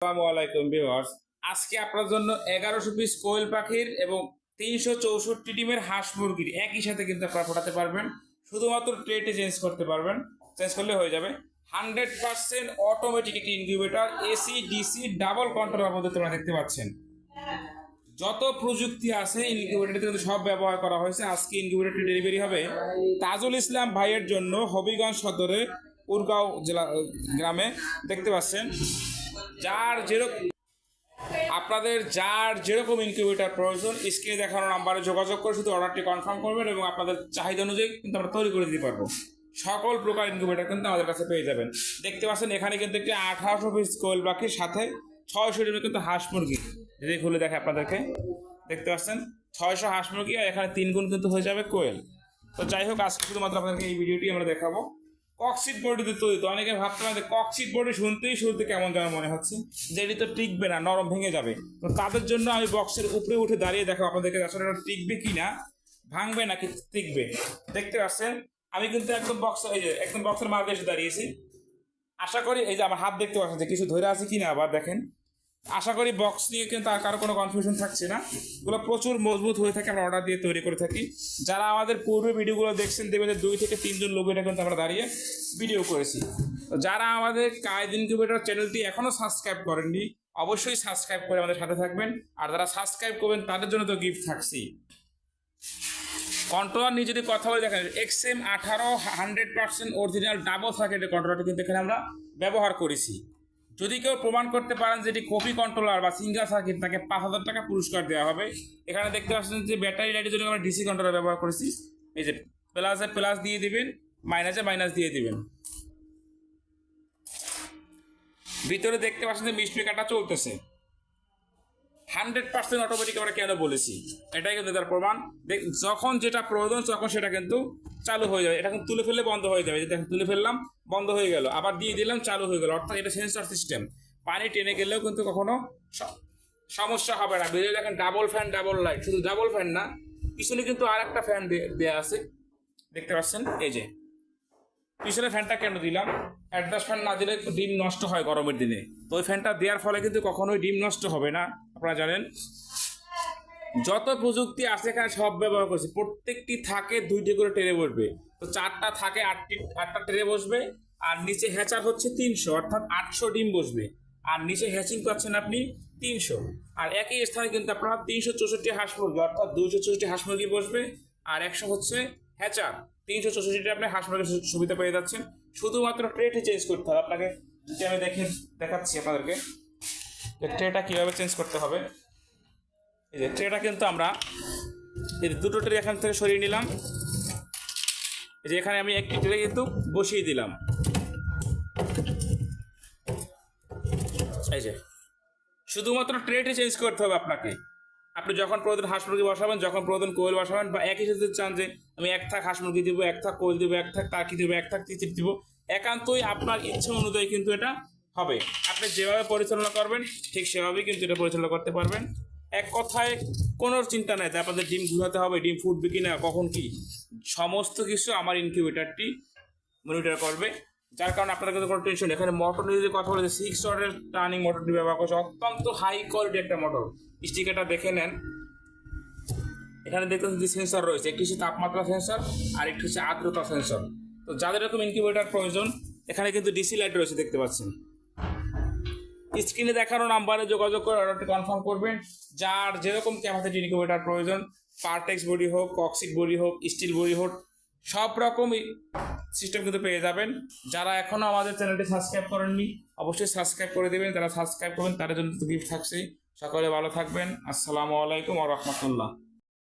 আসসালামু আলাইকুম ভিউয়ার্স। আজকে আপনার জন্য এগারোশো পিস কোয়েল পাখির এবং তিনশো চৌষট্টি ডিমের হাঁস মুরগির একই সাথে কিন্তু আপনারা ফোটাতে পারবেন। শুধুমাত্র ট্রেটে চেঞ্জ করতে পারবেন। চেঞ্জ করলে হয়ে যাবে। হান্ড্রেড পার্সেন্ট অটোমেটিক একটি incubator AC DC double control পদ্ধতি তোমরা দেখতে পাচ্ছেন। যত প্রযুক্তি আছে ইনকিউবেটরটি কিন্তু সব ব্যবহার করা হয়েছে। আজকে ইনকিউবেটরটি ডেলিভারি হবে তাজুল ইসলাম ভাইয়ের জন্য হবিগঞ্জ সদরে উরগাঁও জেলা, গ্রামে। দেখতে পাচ্ছেন? যার যেরকম আপনাদের যার যেরকম ইনকিউবেটর প্রয়োজন, স্ক্রিনে দেখানো নাম্বারে যোগাযোগ করে শুধু অর্ডারটি কনফার্ম করবেন এবং আপনাদের চাহিদা অনুযায়ী কিন্তু আমরা তৈরি করে দিতে পারব। সকল প্রকার ইনকিউবেটর কিন্তু আমাদের কাছে পেয়ে যাবেন। দেখতে পাচ্ছেন, এখানে কিন্তু একটি আঠারোশো পিস কোয়েল পাখির সাথে ছয়শো ডিমের কিন্তু হাঁস মুরগি। যদি খুলে দেখে আপনাদেরকে, দেখতে পাচ্ছেন, ছয়শো হাঁস মুরগি আর এখানে তিন গুণ কিন্তু হয়ে যাবে কোয়েল। তো যাই হোক, আজকে শুধুমাত্র আপনাদেরকে এই ভিডিওটি আমরা দেখাবো। ককসিট বডিতে তৈরি তো অনেকে ভাবতে যে ককসিট বডি শুনতেই শুনতে কেমন যেন মনে হচ্ছে। যে এটি তো টিকবে না, নরম ভেঙে যাবে। তো তাদের জন্য আমি বক্সের উপরে উঠে দাঁড়িয়ে দেখো আপনাদেরকে আসলে এটা টিকবে কি না, ভাঙবে নাকি টিকবে। দেখতে পাচ্ছেন? আমি কিন্তু একদম বক্স এই যে একদম বক্সের মাঝে এসে দাঁড়িয়েছি। আশা করি এই যে আমার হাত দেখতে পাচ্ছেন যে কিছু ধরে আছে কি না আবার দেখেন। আশা করি বক্স নিয়ে কিন্তু আর কারও কোনো কনফিউশন থাকছে না। এগুলো প্রচুর মজবুত হয়ে থাকে, আমরা অর্ডার দিয়ে তৈরি করে থাকি। যারা আমাদের পূর্বে ভিডিওগুলো দেখছেন, দেখবেন যে দুই থেকে তিনজন লোক এটা কিন্তু আমরা দাঁড়িয়ে ভিডিও করেছি। যারা আমাদের কায়দিন কিউবেটার চ্যানেলটি এখনও সাবস্ক্রাইব করেননি, অবশ্যই সাবস্ক্রাইব করে আমাদের সাথে থাকবেন। আর যারা সাবস্ক্রাইব করবেন, তাদের জন্য তো গিফট থাকছি কন্ট্রোলার নিয়ে যদি কথা বলে, দেখেন এক্স এম আঠারো হান্ড্রেড পার্সেন্ট অরিজিনাল ডাবল সার্কিটের কন্ট্রোলারটি কিন্তু এখানে আমরা ব্যবহার করেছি। যদি কেউ প্রমাণ করতে পারেন যে এটি কপি কন্ট্রোলার বা সিঙ্গেল সার্কিট তাকে পাঁচ হাজার টাকা পুরস্কার দেওয়া হবে। এখানে দেখতে পাচ্ছেন যে ব্যাটারি লাইটের জন্য আমরা ডিসি কন্ট্রোলার ব্যবহার করেছি। এই যে প্লাসে প্লাস দিয়ে দিবেন মাইনাসে মাইনাস দিয়ে দিবেন। ভিতরে দেখতে পাচ্ছেন যে মিষ্টি কাটা চলতেছে। হান্ড্রেড পার্সেন্ট অটোমেটিক আমরা কেন বলেছি? এটাই কিন্তু তার প্রমাণ। যখন যেটা প্রয়োজন, তখন সেটা কিন্তু চালু হয়ে যাবে। এটা কিন্তু তুলে ফেললে বন্ধ হয়ে যাবে। দেখেন তুলে ফেললাম, বন্ধ হয়ে গেল। আবার দিয়ে দিলাম, চালু হয়ে গেল। অর্থাৎ এটা সেন্সর সিস্টেম পানি টেনে গেলেও কিন্তু কখনো সমস্যা হবে না। ভিডিও দেখেন ডাবল ফ্যান ডাবল লাইট শুধু ডাবল ফ্যান না, পিছনে কিন্তু আর একটা ফ্যান দেওয়া আছে। দেখতে পাচ্ছেন? এই যে। পিছনে ফ্যানটা কেন দিলাম? অ্যাডজাস্ট ফ্যান না দিলে ডিম নষ্ট হয় গরমের দিনে। তো ওই ফ্যানটা দেওয়ার ফলে কিন্তু কখনোই ডিম নষ্ট হবে না। আপনারা জানেন, যত প্রযুক্তি আছে এখানে সব ব্যবহার করছে। প্রত্যেকটি থাকে দুইটি করে ট্রে বসবে। তো চারটা থাকে, আটটি, আটটা ট্রে বসবে, আর নিচে হ্যাচার হচ্ছে তিনশো, অর্থাৎ আটশো ডিম বসবে। আর নিচে হ্যাচিং পাচ্ছেন আপনি তিনশো। আর একই স্থানে কিন্তু আপনারা তিনশো চৌষট্টি হাঁস মুরগি, অর্থাৎ দুইশো চৌষট্টি হাঁস মুরগি বসবে, আর একশো হচ্ছে হ্যাচার। তিনশো চৌষট্টি আপনি হাঁস মুরগির সুবিধা পেয়ে যাচ্ছেন। শুধুমাত্র ট্রেটি চেঞ্জ করতে হবে। আপনাকে যদি আমি দেখে দেখাচ্ছি আপনাদেরকে। যে ট্রেটা কীভাবে চেঞ্জ করতে হবে? এই যে ট্রেটা কিন্তু আমরা এই দুটো ট্রে এখান থেকে সরিয়ে নিলাম। এই যে এখানে আমি একটি ট্রে কিন্তু বসিয়ে দিলাম। এই যে, শুধুমাত্র ট্রেটি চেঞ্জ করতে হবে আপনাকে। আপনি যখন প্রয়োজন হাঁস মুরগি বসাবেন, যখন প্রয়োজন কোয়েল বসাবেন, বা একই সাথে চান যে আমি এক থাক হাঁস মুরগি দিব, এক থাক কোয়েল দিব, এক থাক টার্কি দিব, এক থাক তিতির দিব, একান্তই আপনার ইচ্ছা অনুযায়ী কিন্তু এটা হবে। আপনি যেভাবে পরিচালনা করবেন, ঠিক সেভাবেই কিন্তু এটা পরিচালনা করতে পারবেন। এক কথায় কোনো চিন্তা নাই যে আপনাদের ডিম ঘুরাতে হবে, ডিম ফুটবে কি না কখন কি। সমস্ত কিছু আমার ইনকিউবেটারটি মনিটর করবে। যার কারণে আপনাদের কিন্তু কোনো টেনশন। এখানে মোটর নিয়ে যদি কথা বলে সিক্স ওয়াটের টার্নিং মোটরটি ব্যবহার করছে, অত্যন্ত হাই কোয়ালিটি একটা মোটর স্টিকারটা দেখে নেন। এখানে দেখতেন যে সেন্সর রয়েছে। একটি হচ্ছে তাপমাত্রা সেন্সর আর একটি হচ্ছে আর্দ্রতা সেন্সর তো যাদের এরকম ইনকিউবেটার প্রয়োজন, এখানে কিন্তু ডিসি লাইট রয়েছে দেখতে পাচ্ছেন। স্ক্রিনে দেখানো নাম্বারে যোগাযোগ করে অর্ডারটি কনফার্ম করবেন। যার যেরকম ক্যাপাসিটি ইনকিউবেটার প্রয়োজন পারটেক্স বডি হোক কক্সিক বডি হোক স্টিল বডি হোক, সব রকমই সিস্টেম কিন্তু পেয়ে যাবেন। যারা এখনও আমাদের চ্যানেলটি সাবস্ক্রাইব করেননি, অবশ্যই সাবস্ক্রাইব করে দেবেন। যারা সাবস্ক্রাইব করবেন, তাদের জন্য গিফট থাকছে সকলে ভালো থাকবেন। আসসালামু আলাইকুম আ রহমতুল্লাহ।